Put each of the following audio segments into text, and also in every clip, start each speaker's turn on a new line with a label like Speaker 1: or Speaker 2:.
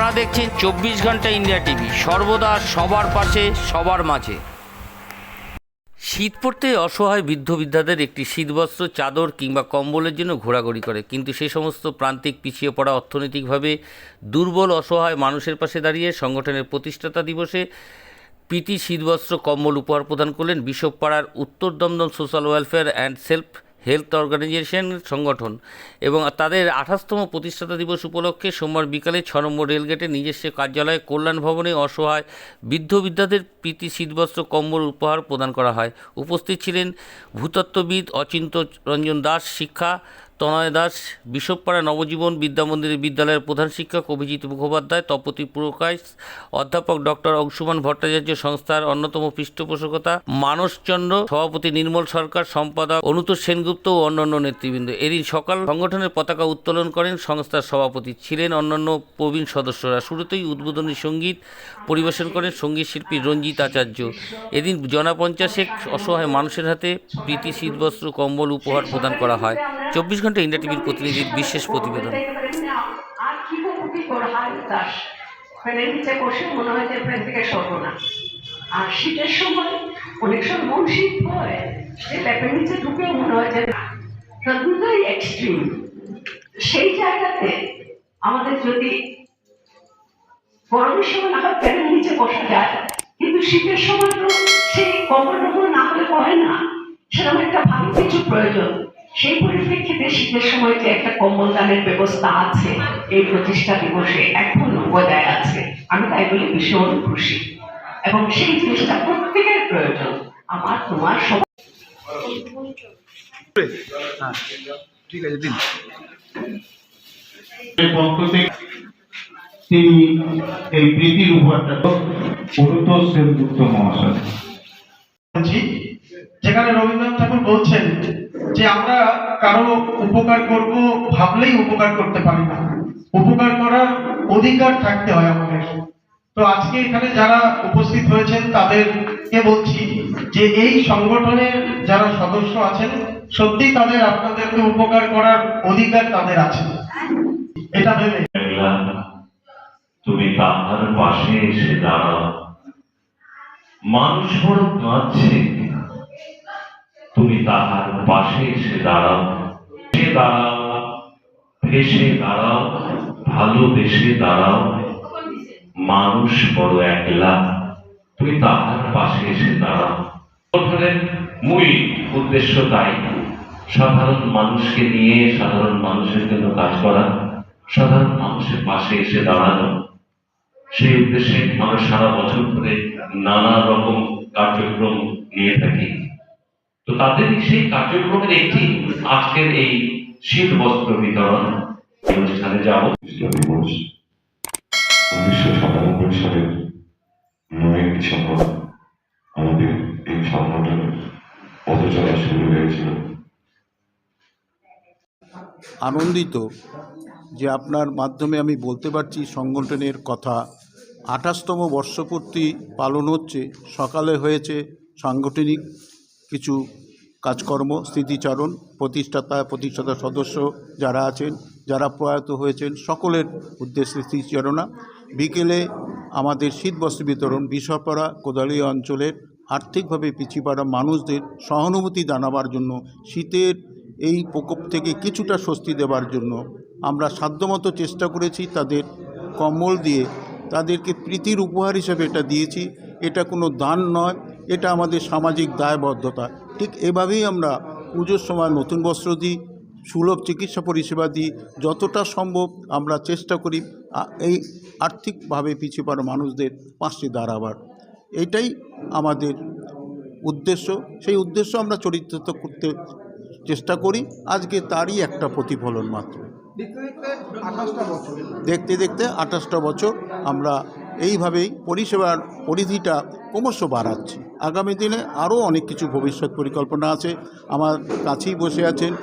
Speaker 1: আপনারা দেখছেন চব্বিশ ঘণ্টা ইন্ডিয়া টিভি। সর্বদা সবার পাশে, সবার মাঝে। শীত পড়তে অসহায় বৃদ্ধ বৃদ্ধাদের একটি শীতবস্ত্র, চাদর কিংবা কম্বলের জন্য ঘোরাঘুরি করে। কিন্তু সে সমস্ত প্রান্তিক পিছিয়ে পড়া অর্থনৈতিকভাবে দুর্বল, অসহায় মানুষের পাশে দাঁড়িয়ে সংগঠনের প্রতিষ্ঠাতা দিবসে প্রীতি শীতবস্ত্র, কম্বল উপহার প্রদান করলেন বিশপপাড়ার Uttar Dum Dum social welfare and self health organisation সংগঠন এবং তাদের আঠাশতম প্রতিষ্ঠাতা দিবস উপলক্ষে সোমবার বিকালে ছ নম্বর রেলগেটে নিজস্ব কার্যালয়ে কল্যাণ ভবনে অসহায় বৃদ্ধ বৃদ্ধাদের প্রীতি শীতবস্ত্র, কম্বল উপহার প্রদান করা হয়। উপস্থিত ছিলেন ভূতত্ত্ববিদ অচিন্ত রঞ্জন দাস, শিক্ষা তনয় দাস, বিশপপাড়া নবজীবন বিদ্যামন্দিরের বিদ্যালয়ের প্রধান শিক্ষক অভিজিৎ মুখোপাধ্যায়, তপতি প্রকাশ অধ্যাপক ডক্টর অংশুমান ভট্টাচার্য সংস্থার অন্যতম পৃষ্ঠপোষকতা মানসচন্দ্র সভাপতি নির্মল সরকার, সম্পাদক অনুতোষ সেনগুপ্ত ও অন্যান্য নেতৃবৃন্দ। এদিন সকাল সংগঠনের পতাকা উত্তোলন করেন সংস্থার সভাপতি ছিলেন অন্যান্য প্রবীণ সদস্যরা। শুরুতেই উদ্বোধনী সংগীত পরিবেশন করেন সংগীত শিল্পী রঞ্জিত আচার্য। এদিন জনপঞ্চাশেক অসহায় মানুষের হাতে প্রীতি শীতবস্ত্র, কম্বল উপহার প্রদান করা হয়। চব্বিশ ঘণ্টা ইন্ডিয়া টিভির প্রতিনিধির বিশেষ প্রতিবেদন।
Speaker 2: মনে হয় যে ফ্যান থেকে আর শীতের সময় অনেক সময় মন শীত হয় যে ল্যাপের নিচে ঢুকেও মনে হয় যে দুটোই এক্সট্রিম সেই জায়গাতে আমাদের যদি গরমের সময় না হয় ফ্যানের নিচে বসা যায় কিন্তু শীতের সময় তো সেই টম্বল না হলে হয় না। সেরকম একটা ভালো কিছু প্রয়োজন। সেই পরিপ্রেক্ষিতে শীতের সময় যে একটা কম্বল দানের ব্যবস্থা আছে এই প্রতিষ্ঠা দিবসে এখনও বজায় আছে। আমি তাই বলে ভীষণ খুশি। এবং সেই জিনিসটা প্রত্যেকের প্রয়োজন। আমার তোমার সব
Speaker 3: হ্যাঁ ঠিক আছে দিন।
Speaker 4: পক্ষ থেকে তিনি এই প্রীতির উপহারটা সেনগুপ্ত মহাশয়।
Speaker 5: যেখানে রবীন্দ্রনাথ ঠাকুর বলছেন যে আমরা কারও উপকার করব ভাবলেই উপকার করতে পারি না। উপকার করার অধিকার থাকতে হয় আমাদের। তো আজকে এখানে যারা উপস্থিত হয়েছেন, তাদেরকে বলছি যে এই সংগঠনের যারা সদস্য আছেন, সত্যি তাদের আপনাদেরকে উপকার করার অধিকার তাদের আছে। এটা ভেবে।
Speaker 6: তুমি তাহার পাশে এসে দাঁড়াও। মানুষ বড় কাঁদছে। তুমি তাহার পাশে এসে দাঁড়াও। সে দাঁড়াও, ভেসে দাঁড়াও, ভালোবেসে দাঁড়াও। মানুষ বড় একলা, তুমি তাহার পাশে এসে দাঁড়াও। মূল উদ্দেশ্য তাই, সাধারণ মানুষকে নিয়ে সাধারণ মানুষের জন্য কাজ করা, সাধারণ মানুষের পাশে এসে দাঁড়ানো। সেই উদ্দেশ্যে আমরা সারা বছর ধরে নানা রকম কার্যক্রম নিয়ে থাকি। তো তাদের সেই কার্যক্রমের একটি আজকের এই শীত বস্ত্র বিতরণ। অনুষ্ঠানে যাব।
Speaker 7: দিবস উনিশশো সাতানব্বই সালের নয় ডিসেম্বর আমাদের এই সংগঠনের পদচারা শুরু হয়েছিল।
Speaker 3: আনন্দিত যে আপনার মাধ্যমে আমি বলতে পারছি সংগঠনের কথা। আঠাশতম বর্ষপূর্তি পালন হচ্ছে সকালে হয়েছে সাংগঠনিক কিছু কাজকর্ম, স্মৃতিচারণ, প্রতিষ্ঠাতা প্রতিষ্ঠাতা সদস্য যারা আছেন, যারা প্রয়াত হয়েছেন, সকলের উদ্দেশ্যে স্মৃতিচারণা। বিকেলে আমাদের শীতবস্ত্র বিতরণ বিষপাড়া কোদালি অঞ্চলের আর্থিকভাবে পিছিয়ে মানুষদের সহানুভূতি জানাবার জন্য, শীতের এই প্রকোপ থেকে কিছুটা স্বস্তি দেওয়ার জন্য আমরা সাধ্যমতো চেষ্টা করেছি তাদের কম্বল দিয়ে তাদেরকে প্রীতির উপহার হিসেবে এটা দিয়েছি। এটা কোনো দান নয় এটা আমাদের সামাজিক দায়বদ্ধতা। ঠিক এভাবেই আমরা পুজোর সময় নতুন বস্ত্র দিই, সুলভ চিকিৎসা পরিষেবা দিই, যতটা সম্ভব আমরা চেষ্টা করি এই আর্থিকভাবে পিছিয়ে পড়া মানুষদের পাশে দাঁড়াবার। এটাই আমাদের উদ্দেশ্য। সেই উদ্দেশ্য আমরা চরিত্রিত করতে চেষ্টা করি, আজকে তারই একটা প্রতিফলন মাত্র। দেখতে দেখতে আঠাশটা বছর আমরা এইভাবেই পরিষেবার পরিধিটা ক্রমশ বাড়াচ্ছি। আগামী দিনে আরও অনেক কিছু ভবিষ্যৎ পরিকল্পনা আছে। আমার কাছেই বসে আছেন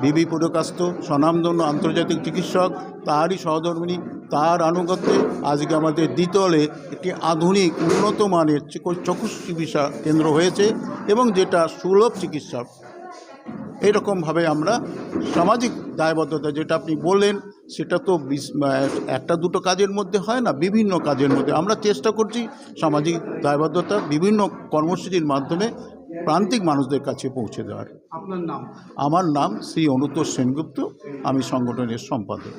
Speaker 3: বিবি পুরকাস্ত, স্বনামধন্য আন্তর্জাতিক চিকিৎসক, তারই সহধর্মিনী, তার আনুগত্যে আজকে আমাদের দ্বিতলে একটি আধুনিক, উন্নত মানের চিক- চক্ষু চিকিৎসা কেন্দ্র হয়েছে এবং যেটা সুলভ চিকিৎসা। এইরকমভাবে আমরা সামাজিক দায়বদ্ধতা যেটা আপনি বললেন সেটা তো একটা দুটো কাজের মধ্যে হয় না বিভিন্ন কাজের মধ্যে। আমরা চেষ্টা করছি সামাজিক দায়বদ্ধতা বিভিন্ন কর্মসূচির মাধ্যমে প্রান্তিক মানুষদের কাছে পৌঁছে দেওয়ার।
Speaker 5: আপনার নাম?
Speaker 3: আমার নাম শ্রী অনুতোষ সেনগুপ্ত আমি সংগঠনের সম্পাদক।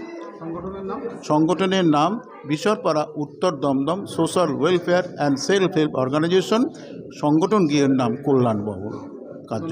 Speaker 5: সংগঠনের নাম?
Speaker 3: Bisharpara Uttar Dum Dum social welfare and self help organisation সংগঠন গিয়ের নাম কল্যাণ ভবন কার্য